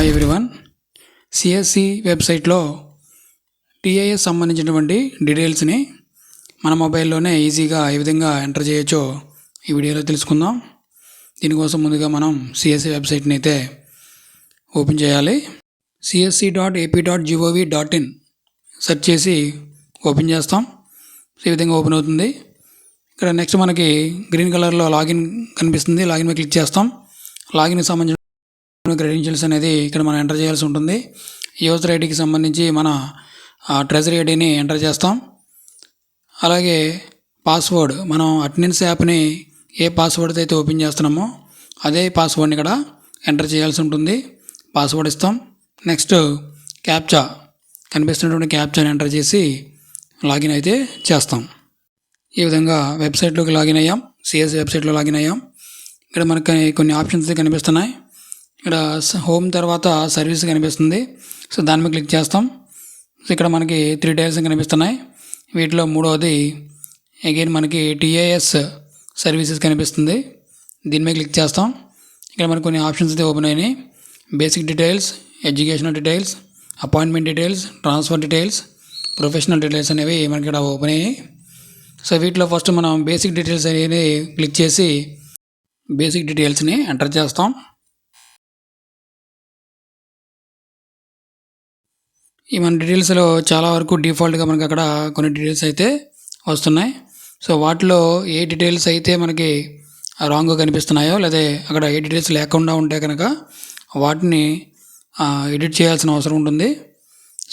Hi everyone CSC వెబ్సైట్లో TIS సంబంధించినటువంటి డీటెయిల్స్ని మన మొబైల్లోనే ఈజీగా ఏ విధంగా ఎంటర్ చేయొచ్చో ఈ వీడియోలో తెలుసుకుందాం. దీనికోసం ముందుగా మనం సిఎస్సి వెబ్సైట్ని అయితే ఓపెన్ చేయాలి. CSC dot AP dot gov dot in search చేసి ఓపెన్ చేస్తాం. ఈ విధంగా ఓపెన్ అవుతుంది. ఇక్కడ నెక్స్ట్ మనకి గ్రీన్ కలర్లో లాగిన్ కనిపిస్తుంది. లాగిన్ మీద క్లిక్ చేస్తాం. లాగిన్కి సంబంధించిన క్రెడెన్షియల్స్ అనేది ఇక్కడ మనం ఎంటర్ చేయాల్సి ఉంటుంది. యూజర్ ఐడికి సంబంధించి మన ట్రెజరీ ఐడిని ఎంటర్ చేస్తాం. అలాగే పాస్వర్డ్ మనం అటెండెన్స్ యాప్ని ఏ పాస్వర్డ్తో అయితే ఓపెన్ చేస్తున్నామో అదే పాస్వర్డ్ని ఇక్కడ ఎంటర్ చేయాల్సి ఉంటుంది. పాస్వర్డ్ ఇస్తాం. నెక్స్ట్ క్యాప్చా కనిపిస్తున్నటువంటి క్యాప్చాని ఎంటర్ చేసి లాగిన్ అయితే చేస్తాం. ఈ విధంగా వెబ్సైట్లోకి లాగిన్ అయ్యాం. సిఎస్ వెబ్సైట్లో లాగిన్ అయ్యాం. ఇక్కడ మనకి కొన్ని ఆప్షన్స్ అయితే కనిపిస్తున్నాయి. ఇక్కడ హోమ్ తర్వాత సర్వీస్ కనిపిస్తుంది. సో దాని మీద క్లిక్ చేస్తాం. సో ఇక్కడ మనకి త్రీ టైల్స్ కనిపిస్తున్నాయి. వీటిలో మూడవది అగైన్ మనకి టీఏఎస్ సర్వీసెస్ కనిపిస్తుంది. దీని మీద క్లిక్ చేస్తాం. ఇక్కడ మనకు కొన్ని ఆప్షన్స్ అయితే ఓపెన్ అయినాయి. Basic details educational details appointment details transfer details professional details అనేవి మనకి ఇక్కడ ఓపెన్ అయ్యాయి సో వీటిలో ఫస్ట్ మనం బేసిక్ డీటెయిల్స్ అనేది క్లిక్ చేసి బేసిక్ డీటెయిల్స్ని ఎంటర్ చేస్తాం. ఈ మన డీటెయిల్స్లో చాలా వరకు డిఫాల్ట్గా మనకి అక్కడ కొన్ని డీటెయిల్స్ అయితే వస్తున్నాయి. సో వాటిలో ఏ డీటెయిల్స్ అయితే మనకి రాంగ్గా కనిపిస్తున్నాయో లేదా అక్కడ ఏ డీటెయిల్స్ లేకుండా ఉంటే కనుక వాటిని ఎడిట్ చేయాల్సిన అవసరం ఉంటుంది.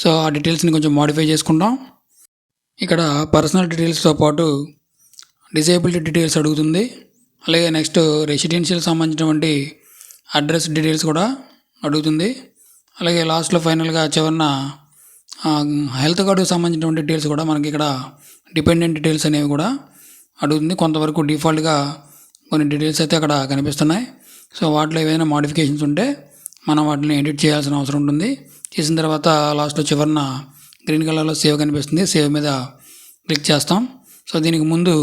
సో ఆ డీటెయిల్స్ని కొంచెం మాడిఫై చేసుకుంటాం ఇక్కడ పర్సనల్ డీటెయిల్స్తో పాటు డిజేబిలిటీ డీటెయిల్స్ అడుగుతుంది. అలాగే నెక్స్ట్ రెసిడెన్షియల్ సంబంధించినటువంటి అడ్రస్ డీటెయిల్స్ కూడా అడుగుతుంది. అలాగే లాస్ట్లో ఫైనల్గా చివరిన హెల్త్ కార్డుకి సంబంధించినటువంటి డీటెయిల్స్ కూడా మనకి ఇక్కడ డిపెండెంట్ డీటెయిల్స్ అనేవి కూడా అడుగుతుంది. కొంతవరకు డిఫాల్ట్గా కొన్ని డీటెయిల్స్ అయితే అక్కడ కనిపిస్తున్నాయి. సో వాటిలో ఏవైనా మోడిఫికేషన్స్ ఉంటే మనం వాటిని ఎడిట్ చేయాల్సిన అవసరం ఉంటుంది. చేసిన తర్వాత లాస్ట్లో చివరిన గ్రీన్ కలర్లో సేవ్ కనిపిస్తుంది. సేవ్ మీద క్లిక్ చేస్తాం. సో దీనికి ముందు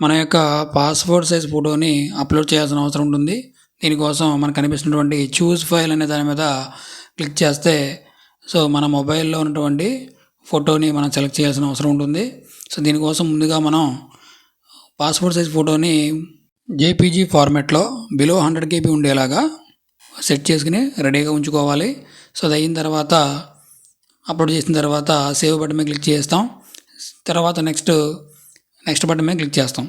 మన యొక్క పాస్పోర్ట్ సైజ్ ఫోటోని అప్లోడ్ చేయాల్సిన అవసరం ఉంటుంది. దీనికోసం మనకు కనిపిస్తున్నటువంటి చూస్ ఫైల్ అనే దాని మీద క్లిక్ చేస్తే సో మన మొబైల్లో ఉన్నటువంటి ఫోటోని మనం సెలెక్ట్ చేయాల్సిన అవసరం ఉంటుంది. సో దీనికోసం ముందుగా మనం పాస్పోర్ట్ సైజ్ ఫోటోని జేపీజీ ఫార్మాట్లో బిలో హండ్రెడ్ కేబీ ఉండేలాగా సెట్ చేసుకుని రెడీగా ఉంచుకోవాలి. సో అది అయిన తర్వాత అప్లోడ్ చేసిన తర్వాత సేవ్ బటన్ మీద క్లిక్ చేస్తాం. తర్వాత నెక్స్ట్ నెక్స్ట్ బటన్ మీద క్లిక్ చేస్తాం.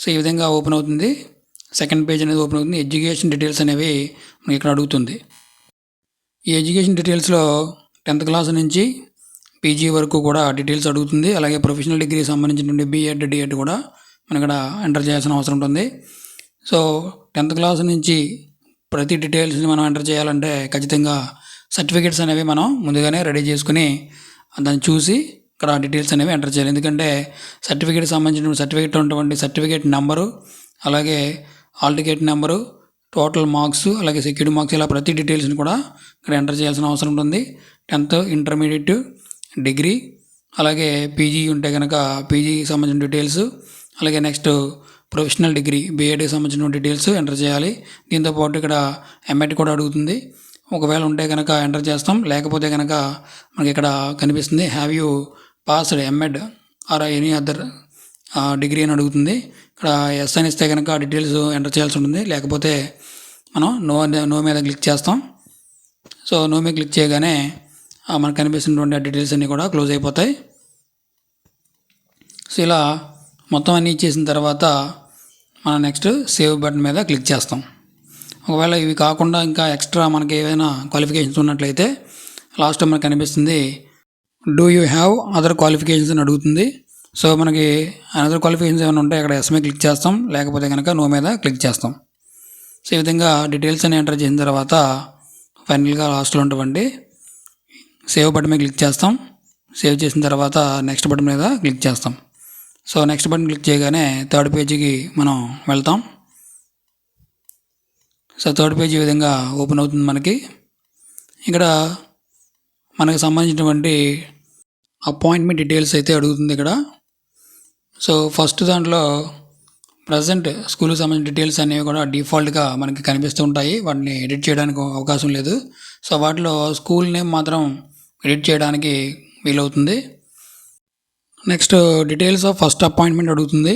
సో ఈ విధంగా ఓపెన్ అవుతుంది. సెకండ్ పేజ్ అనేది ఓపెన్ అవుతుంది. ఎడ్యుకేషన్ డీటెయిల్స్ అనేవి మనకి ఇక్కడ అడుగుతుంది. ఈ ఎడ్యుకేషన్ డీటెయిల్స్లో టెన్త్ క్లాస్ నుంచి పీజీ వరకు కూడా డీటెయిల్స్ అడుగుతుంది. అలాగే ప్రొఫెషనల్ డిగ్రీ సంబంధించినటువంటి బీఎడ్ డిఎడ్ కూడా మనం ఇక్కడ ఎంటర్ చేయాల్సిన అవసరం ఉంటుంది. సో టెన్త్ క్లాస్ నుంచి ప్రతి డీటెయిల్స్ని మనం ఎంటర్ చేయాలంటే ఖచ్చితంగా సర్టిఫికేట్స్ అనేవి మనం ముందుగానే రెడీ చేసుకుని దాన్ని చూసి ఇక్కడ డీటెయిల్స్ అనేవి ఎంటర్ చేయాలి. ఎందుకంటే సర్టిఫికేట్ సంబంధించిన సర్టిఫికేట్ ఉన్నటువంటి సర్టిఫికేట్ నెంబరు అలాగే hall ticket number total marks అలాగే సెక్యూర్డ్ మార్క్స్ ఇలా ప్రతి డీటెయిల్స్ని కూడా ఇక్కడ ఎంటర్ చేయాల్సిన అవసరం ఉంటుంది. టెన్త్ ఇంటర్మీడియట్ డిగ్రీ అలాగే పీజీ ఉంటే కనుక పీజీకి సంబంధించిన డీటెయిల్స్ అలాగే నెక్స్ట్ ప్రొఫెషనల్ డిగ్రీ బీఎడ్కి సంబంధించిన డీటెయిల్స్ ఎంటర్ చేయాలి. దీంతోపాటు ఇక్కడ ఎంఎడ్ కూడా అడుగుతుంది. ఒకవేళ ఉంటే కనుక ఎంటర్ చేస్తాం. లేకపోతే కనుక మనకి ఇక్కడ కనిపిస్తుంది have you passed MEd or any other degree అని అడుగుతుంది. ఇక్కడ ఎస్ అని ఇస్తే కనుక డీటెయిల్స్ ఎంటర్ చేయాల్సి ఉంటుంది. లేకపోతే మనం నో నో మీద క్లిక్ చేస్తాం. సో నో మీద క్లిక్ చేయగానే మనకు కనిపిస్తున్నటువంటి డీటెయిల్స్ అన్నీ కూడా క్లోజ్ అయిపోతాయి. సో ఇలా మొత్తం అన్నీ ఇచ్చేసిన తర్వాత మనం నెక్స్ట్ సేవ్ బటన్ మీద క్లిక్ చేస్తాం. ఒకవేళ ఇవి కాకుండా ఇంకా ఎక్స్ట్రా మనకి ఏదైనా క్వాలిఫికేషన్స్ ఉన్నట్లయితే లాస్ట్ మనకు కనిపిస్తుంది do you have other qualifications అని అడుగుతుంది. సో మనకి అనదర్ క్వాలిఫికేషన్స్ ఏమైనా ఉంటే అక్కడ ఎస్ఎంఏ క్లిక్ చేస్తాం. లేకపోతే కనుక నో మీద క్లిక్ చేస్తాం. సో ఈ విధంగా డీటెయిల్స్ అని ఎంటర్ చేసిన తర్వాత ఫైనల్గా లాస్ట్లో ఉన్నటువంటి సేవ్ బటన్ మీద క్లిక్ చేస్తాం. సేవ్ చేసిన తర్వాత నెక్స్ట్ బటన్ మీద క్లిక్ చేస్తాం. సో నెక్స్ట్ బటన్ క్లిక్ చేయగానే థర్డ్ పేజీకి మనం వెళ్తాం. సో థర్డ్ పేజీ ఈ విధంగా ఓపెన్ అవుతుంది మనకి. ఇక్కడ మనకు సంబంధించినటువంటి అపాయింట్మెంట్ డీటెయిల్స్ అయితే అడుగుతుంది ఇక్కడ. సో ఫస్ట్ దాంట్లో ప్రజెంట్ స్కూల్కి సంబంధించిన డీటెయిల్స్ అనేవి కూడా డిఫాల్ట్గా మనకి కనిపిస్తూ ఉంటాయి. వాటిని ఎడిట్ చేయడానికి అవకాశం లేదు. సో వాటిలో స్కూల్ నేమ్ మాత్రం ఎడిట్ చేయడానికి వీలవుతుంది. Next details of first appointment అడుగుతుంది.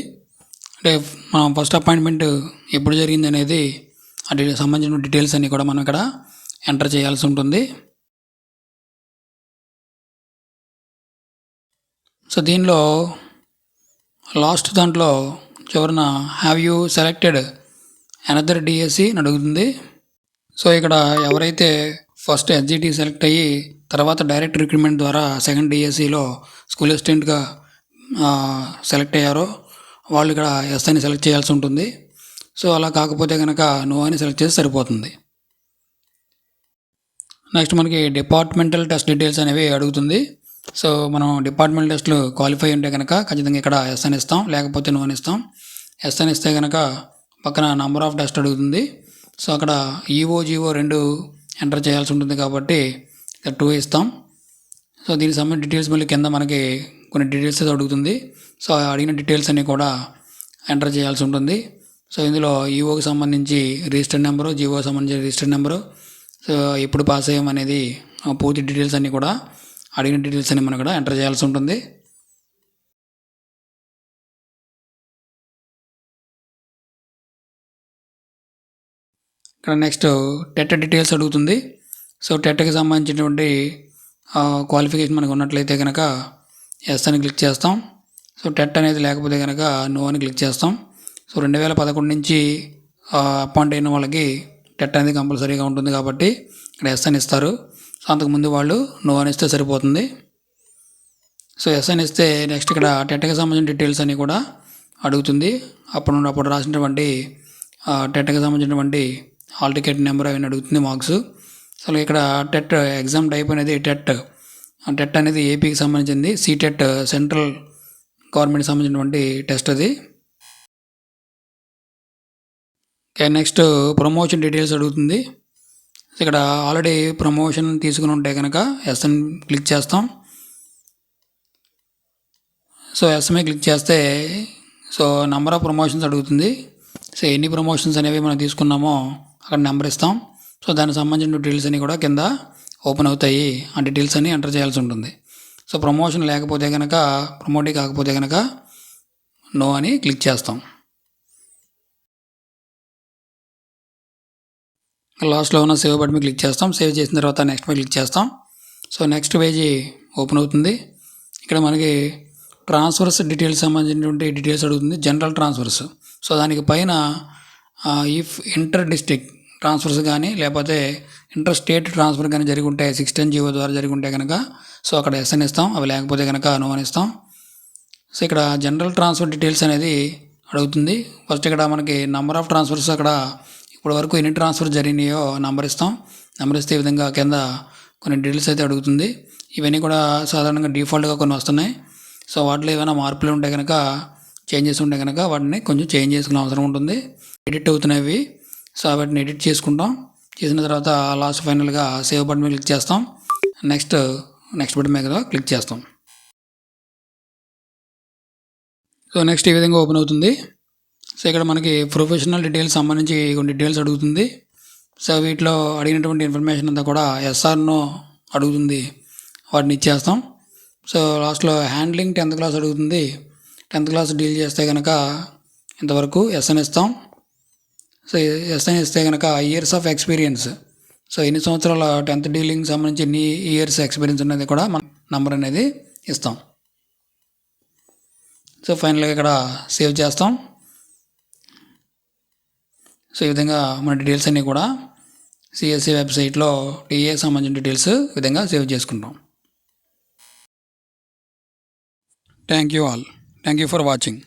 అంటే మనం ఫస్ట్ అపాయింట్మెంట్ ఎప్పుడు జరిగింది అనేది అటు సంబంధించిన డీటెయిల్స్ అన్నీ కూడా మనం ఇక్కడ ఎంటర్ చేయాల్సి ఉంటుంది. సో దీనిలో లాస్ట్ దాంట్లో చివరిన have you selected another DSC అని అడుగుతుంది. సో ఇక్కడ ఎవరైతే ఫస్ట్ ఎస్జిటి సెలెక్ట్ అయ్యి తర్వాత డైరెక్ట్ రిక్రూట్మెంట్ ద్వారా సెకండ్ డిఎస్సిలో స్కూల్ అసిస్టెంట్గా సెలెక్ట్ అయ్యారో వాళ్ళు ఇక్కడ ఎస్ అని సెలెక్ట్ చేయాల్సి ఉంటుంది. సో అలా కాకపోతే కనుక నో అని సెలెక్ట్ చేసి సరిపోతుంది. నెక్స్ట్ మనకి డిపార్ట్మెంటల్ టెస్ట్ డీటెయిల్స్ అనేవి అడుగుతుంది. సో మనం డిపార్ట్మెంట్ టెస్ట్లు క్వాలిఫై ఉంటే కనుక ఖచ్చితంగా ఇక్కడ ఎస్ అని ఇస్తాం లేకపోతే నో అని ఇస్తాం. ఎస్ అని ఇస్తే కనుక పక్కన నంబర్ ఆఫ్ టెస్ట్ అడుగుతుంది. సో అక్కడ ఈఓజీఓ రెండు ఎంటర్ చేయాల్సి ఉంటుంది కాబట్టి ఇక్కడ టూ ఇస్తాం. సో దీనికి సంబంధించిన డీటెయిల్స్ మళ్ళీ కింద మనకి కొన్ని డీటెయిల్స్ అయితే అడుగుతుంది. సో అడిగిన డీటెయిల్స్ అన్నీ కూడా ఎంటర్ చేయాల్సి ఉంటుంది. సో ఇందులో ఈఓకి సంబంధించి రిజిస్టర్ నెంబరు జీఓకి సంబంధించిన రిజిస్టర్ నెంబరు సో ఎప్పుడు పాస్ అయ్యాం అనేది పూర్తి డీటెయిల్స్ అన్నీ కూడా అడిగిన డీటెయిల్స్ అన్ని మనం ఇక్కడ ఎంటర్ చేయాల్సి ఉంటుంది. ఇక్కడ నెక్స్ట్ టెట్ డీటెయిల్స్ అడుగుతుంది. సో టెట్కి సంబంధించినటువంటి క్వాలిఫికేషన్ మనకు ఉన్నట్లయితే కనుక ఎస్ అని క్లిక్ చేస్తాం. సో టెట్ అనేది లేకపోతే కనుక నో అని క్లిక్ చేస్తాం. సో రెండు వేల పదకొండు నుంచి అపాయింట్ అయిన వాళ్ళకి టెట్ అనేది కంపల్సరీగా ఉంటుంది కాబట్టి ఇక్కడ ఎస్ అని ఇస్తారు. అంతకుముందు వాళ్ళు నో అని ఇస్తే సరిపోతుంది. సో ఎస్ అని ఇస్తే నెక్స్ట్ ఇక్కడ టెట్కి సంబంధించిన డీటెయిల్స్ అన్నీ కూడా అడుగుతుంది. అప్పుడు నుండి అప్పుడు రాసినటువంటి టెట్కి సంబంధించినటువంటి హాల్ టికెట్ నెంబర్ అవన్నీ అడుగుతుంది మార్క్స్. అసలు ఇక్కడ టెట్ ఎగ్జామ్ టైప్ అనేది టెట్. టెట్ అనేది ఏపీకి సంబంధించింది. సీటెట్ సెంట్రల్ గవర్నమెంట్ సంబంధించినటువంటి టెస్ట్ అది. ఓకే నెక్స్ట్ ప్రమోషన్ డీటెయిల్స్ అడుగుతుంది. ఇక్కడ ఆల్రెడీ ప్రమోషన్ తీసుకుని ఉంటే కనుక ఎస్ఎన్ క్లిక్ చేస్తాం. సో ఎస్ఎంఏ క్లిక్ చేస్తే సో నెంబర్ ఆఫ్ ప్రమోషన్స్ అడుగుతుంది. సో ఎన్ని ప్రమోషన్స్ అనేవి మనం తీసుకున్నామో అక్కడ నెంబర్ ఇస్తాం. సో దానికి సంబంధించిన డీటెయిల్స్ అన్నీ కూడా కింద ఓపెన్ అవుతాయి. ఆ డీటెయిల్స్ అన్నీ ఎంటర్ చేయాల్సి ఉంటుంది. సో ప్రమోషన్ లేకపోతే కనుక ప్రమోటీ కాకపోతే కనుక నో అని క్లిక్ చేస్తాం. లాస్ట్లో ఉన్న సేవ్ బటన్ మీద క్లిక్ చేస్తాం. సేవ్ చేసిన తర్వాత నెక్స్ట్ మీద క్లిక్ చేస్తాం. సో నెక్స్ట్ పేజీ ఓపెన్ అవుతుంది. ఇక్కడ మనకి ట్రాన్స్ఫర్స్ డీటెయిల్స్ సంబంధించినటువంటి డీటెయిల్స్ అడుగుతుంది. General transfers. సో దానికి పైన ఇఫ్ ఇంటర్ డిస్టిక్ ట్రాన్స్ఫర్స్ కానీ లేకపోతే ఇంటర్ స్టేట్ ట్రాన్స్ఫర్ కానీ జరిగి ఉంటే సిక్స్టీన్ జీవో ద్వారా జరిగి ఉంటే కనుక సో అక్కడ ఎస్ఎన్ ఇస్తాం. అవి లేకపోతే కనుక నో అని ఇస్తాం. సో ఇక్కడ జనరల్ ట్రాన్స్ఫర్ డీటెయిల్స్ అనేది అడుగుతుంది. ఫస్ట్ ఇక్కడ మనకి నెంబర్ ఆఫ్ ట్రాన్స్ఫర్స్ అక్కడ ఇప్పటి వరకు ఎన్ని ట్రాన్స్ఫర్ జరిగినాయో నెంబర్ ఇస్తాం. నెంబర్ ఇస్తే ఈ విధంగా కింద కొన్ని డీటెయిల్స్ అయితే అడుగుతుంది. ఇవన్నీ కూడా సాధారణంగా డిఫాల్ట్గా కొన్ని వస్తున్నాయి. సో వాటిలో ఏమైనా మార్పులు ఉంటే కనుక చేంజెస్ ఉంటే కనుక వాటిని కొంచెం చేంజ్ చేసుకునే అవసరం ఉంటుంది. ఎడిట్ అవుతున్నవి. సో వాటిని ఎడిట్ చేసుకుంటాం. చేసిన తర్వాత లాస్ట్ ఫైనల్గా సేవ్ బటన్ మీద క్లిక్ చేస్తాం. నెక్స్ట్ నెక్స్ట్ బటన్ మీద క్లిక్ చేస్తాం. సో నెక్స్ట్ ఈ విధంగా ఓపెన్ అవుతుంది. సో ఇక్కడ మనకి ప్రొఫెషనల్ డీటెయిల్స్ సంబంధించి కొన్ని డీటెయిల్స్ అడుగుతుంది. సో వీటిలో అడిగినటువంటి ఇన్ఫర్మేషన్ అంతా కూడా ఎస్ఆర్నో అడుగుతుంది. వాటిని ఇచ్చేస్తాం. సో లాస్ట్లో హ్యాండ్లింగ్ టెన్త్ క్లాస్ అడుగుతుంది. టెన్త్ క్లాస్ డీల్ చేస్తే కనుక ఇంతవరకు ఎస్ఎన్ ఇస్తాం. సో ఎస్ఎన్ ఇస్తే కనుక ఇయర్స్ ఆఫ్ ఎక్స్పీరియన్స్. సో ఎన్ని సంవత్సరాల టెన్త్ డీలింగ్ సంబంధించి ఎన్ని ఇయర్స్ ఎక్స్పీరియన్స్ అనేది కూడా మన నంబర్ అనేది ఇస్తాం. సో ఫైనల్గా ఇక్కడ సేవ్ చేస్తాం. సో ఈ విధంగా మన డీటెయిల్స్ అన్నీ కూడా సిఎస్సి వెబ్సైట్లో టీఏ సంబంధించిన డీటెయిల్స్ విధంగా సేవ్ చేసుకుంటాం. Thank you all thank you for watching